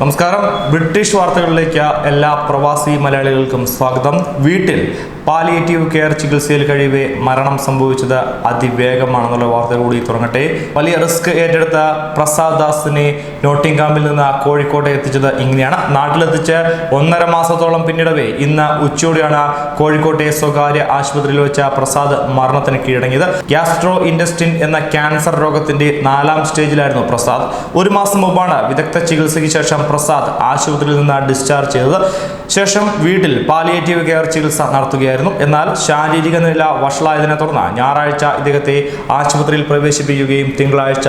നമസ്കാരം. ബ്രിട്ടീഷ് വാർത്തകളിലേക്ക് എല്ലാ പ്രവാസി മലയാളികൾക്കും സ്വാഗതം. വീട്ടിൽ പാലിയേറ്റീവ് കെയർ ചികിത്സയിൽ കഴിയവേ മരണം സംഭവിച്ചത് അതിവേഗമാണെന്നുള്ള വാർത്ത കൂടി തുടങ്ങട്ടെ വലിയ റിസ്ക് ഏറ്റെടുത്ത പ്രസാദ് ദാസിനെ നോട്ടിംഗാമിൽ നിന്ന് കോഴിക്കോട്ടെ എത്തിച്ചത് ഇങ്ങനെയാണ്. നാട്ടിലെത്തിച്ച് ഒന്നര മാസത്തോളം പിന്നിടവേ ഇന്ന് ഉച്ചയോടെയാണ് കോഴിക്കോട്ടെ സ്വകാര്യ ആശുപത്രിയിൽ വെച്ച പ്രസാദ് മരണത്തിന് കീഴടങ്ങിയത്. ഗ്യാസ്ട്രോ ഇൻഡസ്റ്റിൻ എന്ന ക്യാൻസർ രോഗത്തിന്റെ നാലാം സ്റ്റേജിലായിരുന്നു പ്രസാദ്. ഒരു മാസം മുമ്പാണ് വിദഗ്ധ ചികിത്സയ്ക്ക് ശേഷം പ്രസാദ് ആശുപത്രിയിൽ നിന്ന് ഡിസ്ചാർജ് ചെയ്തത്. ശേഷം വീട്ടിൽ പാലിയേറ്റീവ് കെയർ ചികിത്സ നടത്തുകയായിരുന്നു. എന്നാൽ ശാരീരിക നില വഷളായതിനെ തുടർന്ന് ഞായറാഴ്ച ഇദ്ദേഹത്തെ ആശുപത്രിയിൽ പ്രവേശിപ്പിക്കുകയും തിങ്കളാഴ്ച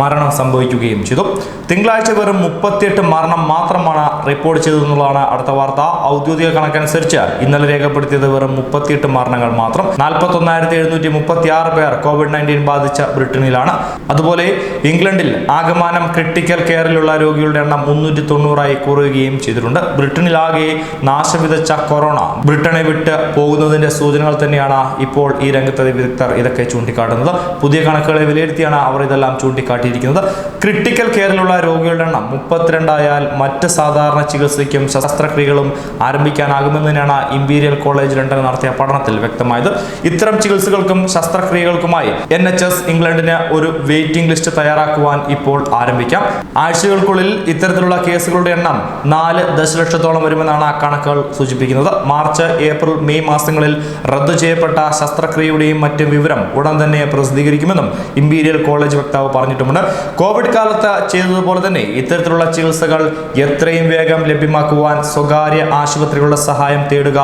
മരണം സംഭവിക്കുകയും ചെയ്തു. തിങ്കളാഴ്ച വെറും മുപ്പത്തിയെട്ട് മരണം മാത്രമാണ് റിപ്പോർട്ട് ചെയ്തതെന്നുള്ളതാണ് അടുത്ത വാർത്ത. ഔദ്യോഗിക കണക്കനുസരിച്ച് ഇന്നലെ രേഖപ്പെടുത്തിയത് വെറും മുപ്പത്തിയെട്ട് മരണങ്ങൾ മാത്രം. നാൽപ്പത്തി ഒന്നായിരത്തി എഴുന്നൂറ്റി മുപ്പത്തി ആറ് പേർ കോവിഡ് നയന്റീൻ ബാധിച്ച ബ്രിട്ടനിലാണ്. അതുപോലെ ഇംഗ്ലണ്ടിൽ ആകമാനം ക്രിട്ടിക്കൽ കെയറിലുള്ള രോഗികളുടെ എണ്ണം മുന്നൂറ്റി തൊണ്ണൂറായി കുറയുകയും ചെയ്തിട്ടുണ്ട്. ബ്രിട്ടനിലാകെ നാശം വിതച്ച കൊറോണ. ബ്രിട്ടനെ വിട്ട് പോകുന്നതിന്റെ സൂചനകൾ തന്നെയാണ് ഇപ്പോൾ ഈ രംഗത്തെ വിദഗ്ധർ ഇതൊക്കെ ചൂണ്ടിക്കാട്ടുന്നത്. പുതിയ കണക്കുകളെ വിലയിരുത്തിയാണ് അവർ ഇതെല്ലാം ചൂണ്ടിക്കാട്ടിയിരിക്കുന്നത്. ക്രിട്ടിക്കൽ കെയറിലുള്ള രോഗികളുടെ എണ്ണം മുപ്പത്തിരണ്ടായാൽ മറ്റ് സാധാരണ ചികിത്സയ്ക്കും ശസ്ത്രക്രിയകളും ആരംഭിക്കാനാകുമെന്നതിനാണ് ഇംപീരിയൽ കോളേജ് ലണ്ടൻ നടത്തിയ പഠനത്തിൽ വ്യക്തമായത്. ഇത്തരം ചികിത്സകൾക്കും ശസ്ത്രക്രിയകൾക്കുമായി എൻ എച്ച് എസ് ഇംഗ്ലണ്ടിന് ഒരു വെയിറ്റിംഗ് ലിസ്റ്റ് തയ്യാറാക്കുവാൻ ഇപ്പോൾ ആരംഭിക്കാം. ആഴ്ചകൾക്കുള്ളിൽ ഇത്തരത്തിലുള്ള കേസുകളുടെ എണ്ണം നാല് ദശലക്ഷത്തോളം വരുമെന്നാണ് കണക്കുകൾ സൂചിപ്പിക്കുന്നത്. മാർച്ച് ഏപ്രിൽ മെയ് മാസങ്ങളിൽ റദ്ദു ചെയ്യപ്പെട്ട ശസ്ത്രക്രിയയുടെയും മറ്റും വിവരം ഉടൻ തന്നെ പ്രസിദ്ധീകരിക്കുമെന്നും ഇമ്പീരിയൽ കോളേജ് വക്താവ് പറഞ്ഞിട്ടുമുണ്ട്. കോവിഡ് കാലത്ത് ചെയ്തതുപോലെ തന്നെ ഇത്തരത്തിലുള്ള ചികിത്സകൾ എത്രയും വേഗം ലഭ്യമാക്കുവാൻ സ്വകാര്യ ആശുപത്രികളുടെ സഹായം തേടുക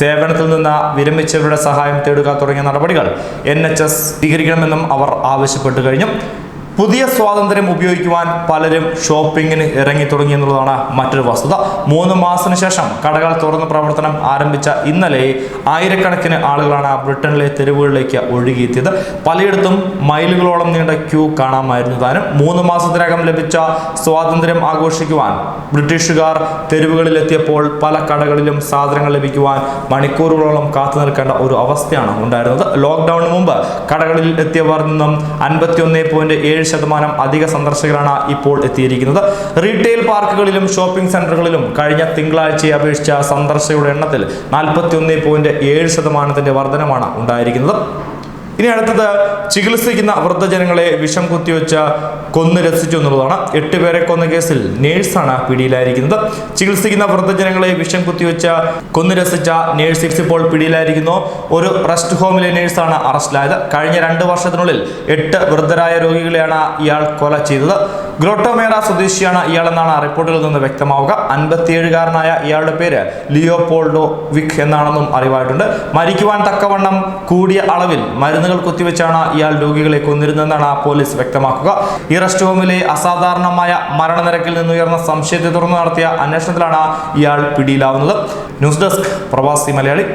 സേവനത്തിൽ നിന്ന് വിരമിച്ചവരുടെ സഹായം തേടുക തുടങ്ങിയ നടപടികൾ എൻ എച്ച് എസ് സ്വീകരിക്കണമെന്നും അവർ ആവശ്യപ്പെട്ടു കഴിഞ്ഞു. പുതിയ സ്വാതന്ത്ര്യം ഉപയോഗിക്കുവാൻ പലരും ഷോപ്പിങ്ങിന് ഇറങ്ങി തുടങ്ങി എന്നുള്ളതാണ് മറ്റൊരു വസ്തുത. മൂന്ന് മാസത്തിന് ശേഷം കടകൾ തുറന്ന് പ്രവർത്തനം ആരംഭിച്ച ഇന്നലെ ആയിരക്കണക്കിന് ആളുകളാണ് ബ്രിട്ടനിലെ തെരുവുകളിലേക്ക് ഒഴുകിയെത്തിയത്. പലയിടത്തും മൈലുകളോളം നീണ്ട ക്യൂ കാണാമായിരുന്നു താനും. മൂന്ന് മാസത്തിനകം ലഭിച്ച സ്വാതന്ത്ര്യം ആഘോഷിക്കുവാൻ ബ്രിട്ടീഷുകാർ തെരുവുകളിലെത്തിയപ്പോൾ പല കടകളിലും സാധനങ്ങൾ ലഭിക്കുവാൻ മണിക്കൂറുകളോളം കാത്തു നിൽക്കേണ്ട ഒരു അവസ്ഥയാണ് ഉണ്ടായിരുന്നത്. ലോക്ക്ഡൌണിന് മുമ്പ് കടകളിൽ എത്തിയവർ നിന്നും അൻപത്തിയൊന്ന് പോയിന്റ് ഏഴ് ശതമാനം അധിക സന്ദർശകരാണ് ഇപ്പോൾ എത്തിയിരിക്കുന്നത്. റീറ്റെയിൽ പാർക്കുകളിലും ഷോപ്പിംഗ് സെന്ററുകളിലും കഴിഞ്ഞ തിങ്കളാഴ്ചയെ അപേക്ഷിച്ച സന്ദർശകരുടെ എണ്ണത്തിൽ നാൽപ്പത്തി ഒന്ന് പോയിന്റ് ഏഴ് ശതമാനത്തിന്റെ വർധനമാണ് ഉണ്ടായിരിക്കുന്നത്. ഇനി അടുത്തത് ചികിത്സിക്കുന്ന വൃദ്ധജനങ്ങളെ വിഷം കുത്തിവെച്ച കൊന്ന് രസിച്ചു എന്നുള്ളതാണ്. എട്ട് പേരെ കൊന്ന കേസിൽ നേഴ്സാണ് പിടിയിലായിരിക്കുന്നത്. ചികിത്സിക്കുന്ന വൃദ്ധജനങ്ങളെ വിഷം കുത്തിവെച്ച കൊന്ന് രസിച്ച നേഴ്സ് ഇപ്പോൾ പിടിയിലായിരിക്കുന്നു. ഒരു റെസ്റ്റ് ഹോമിലെ നേഴ്സാണ് അറസ്റ്റിലായത്. കഴിഞ്ഞ രണ്ട് വർഷത്തിനുള്ളിൽ എട്ട് വൃദ്ധരായ രോഗികളെയാണ് ഇയാൾ കൊല ചെയ്തത്. ഗ്രോട്ടോമേറ സ്വദേശിയാണ് ഇയാളെന്നാണ് റിപ്പോർട്ടുകളിൽ നിന്ന് വ്യക്തമാവുക. അൻപത്തിയേഴുകാരനായ ഇയാളുടെ പേര് ലിയോപോൾഡോ വിക് എന്നാണെന്നും അറിവായിട്ടുണ്ട്. മരിക്കുവാൻ തക്കവണ്ണം കൂടിയ അളവിൽ മരുന്നുകൾ കുത്തിവെച്ചാണ് ഇയാൾ രോഗികളെ കൊന്നിരുന്നതെന്നാണ് പോലീസ് വ്യക്തമാക്കുക. ഈ റെസ്റ്റ് ഹോമിലെ അസാധാരണമായ മരണനിരക്കിൽ നിന്നുയർന്ന സംശയത്തെ തുടർന്ന് നടത്തിയ അന്വേഷണത്തിലാണ് ഇയാൾ പിടിയിലാവുന്നത്. ന്യൂസ് ഡെസ്ക് പ്രവാസി മലയാളി.